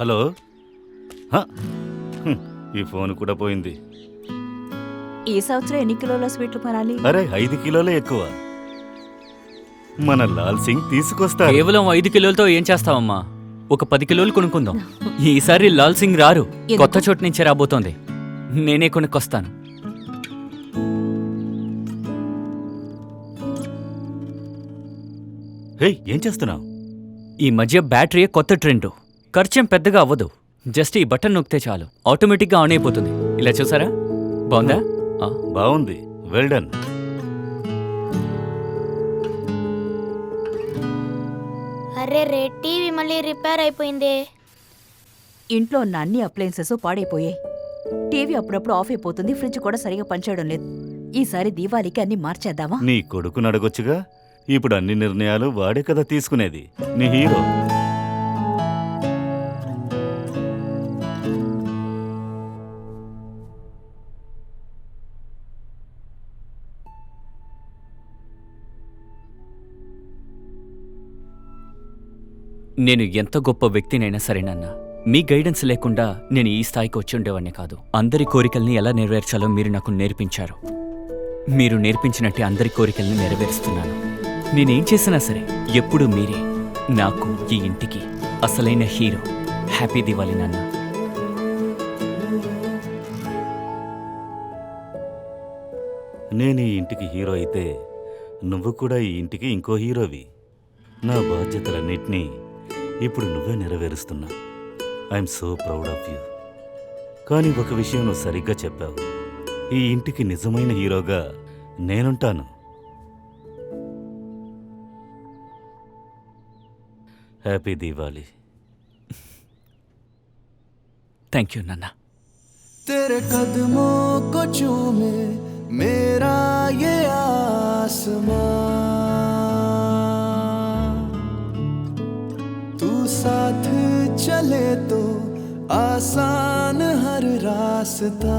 Hello? ఈ phone కూడా పోయింది. ఈ సంవత్సరం ఎన్ని కిలోల స్వీట్లు కొనాలి? అరే ఐదు కిలోలే ఎక్కువ. మన లాల్ సింగ్ తీసుకొస్తారు. కేవలం ఐదు కిలోలతో ఏం చేస్తావమ్మా? ఒక పది కిలోలు కొనుక్కుందాం. ఈసారి లాల్ సింగ్ రారు? కొత్త చోటు నుంచే రాబోతోంది. నేనే కొనుక్కొస్తాను. హే ఏం చేస్తున్నావు? ఈ మధ్య బ్యాటరీ కొత్త ట్రెండ్. ఖర్చేం పెద్దగా అవ్వదు. జస్ట్ ఈ బటన్ నొక్కితే చాలు. ఆటోమేటిక్గా ఆన్ అయిపోతుంది. ఇలా చూసారా? బాగుందా? బాగుంది. వెల్ డన్ అరే రే టీవీ మళ్ళీ రిపేర్ అయిపోయిందే. ఇంట్లో ఉన్న అన్ని అప్లయన్సెస్ పాడైపోయాయి. టీవీ అప్పుడప్పుడు ఆఫ్ అయిపోతుంది ఫ్రిడ్జ్ కూడా సరిగా పనిచేయడం లేదు. ఈసారి దీవాళికి అన్ని మార్చేద్దామా? నీ కొడుకును అడగొచ్చుగా? ఇప్పుడు అన్ని నిర్ణయాలు వాడే కదా తీసుకునేది. నీ హీరో. నేను ఎంత గొప్ప వ్యక్తినైనా సరేనన్నా మీ గైడెన్స్ లేకుండా నేను ఈ స్థాయికి వచ్చి ఉండేవాడిని కాదు. అందరి కోరికల్ని ఎలా నెరవేర్చాలో మీరు నాకు నేర్పించారు. మీరు నేర్పించినట్టే అందరి కోరికల్ని నెరవేరుస్తున్నాను. నేనేం చేసినా సరే ఎప్పుడూ మీరే. నాకు ఈ ఇంటికి అసలైన హీరో. హ్యాపీ దివాలి నాన్న. నేను ఈ ఇంటికి హీరో అయితే నువ్వు కూడా ఈ ఇంటికి ఇంకో హీరోవి. నా బాధ్యతలన్నింటినీ ఇప్పుడు నువ్వే నెరవేరుస్తున్నా I'm so proud of you కానీ ఒక విషయం నువ్వు సరిగ్గా చెప్పావు ఈ ఇంటికి నిజమైన హీరోగా నేనుంటాను హ్యాపీ దీవాలి థ్యాంక్ యూ నాన్న तेरे कदमों को चूमे मेरा ये आसमां चले तो आसान हर रास्ता।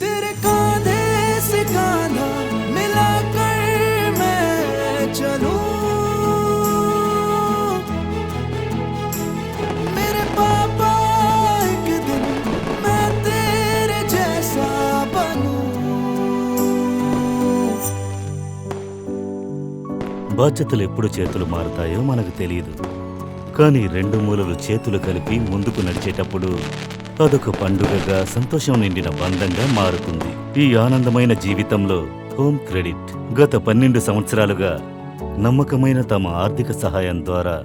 तेरे कांधे బాధ్యతలు ఎప్పుడు చేతులు మారుతాయో మనకు తెలియదు కానీ రెండు మూలలు చేతులు కలిపి ముందుకు నడిచేటప్పుడు అదొక పండుగగా సంతోషం నిండిన బంధంగా మారుతుంది. ఈ ఆనందమైన జీవితంలో హోమ్ క్రెడిట్ గత పన్నెండు సంవత్సరాలుగా నమ్మకమైన తమ ఆర్థిక సహాయం ద్వారా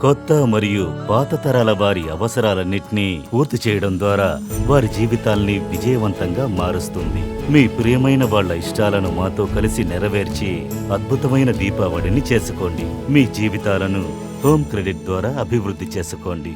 కొత్త మరియు పాత తరాల వారి అవసరాలన్నింటినీ పూర్తి చేయడం ద్వారా వారి జీవితాల్ని విజయవంతంగా మారుస్తుంది. మీ ప్రియమైన వాళ్ళ ఇష్టాలను మాతో కలిసి నెరవేర్చి అద్భుతమైన దీపావళిని చేసుకోండి. మీ జీవితాలను హోమ్ క్రెడిట్ ద్వారా అభివృద్ధి చేసుకోండి.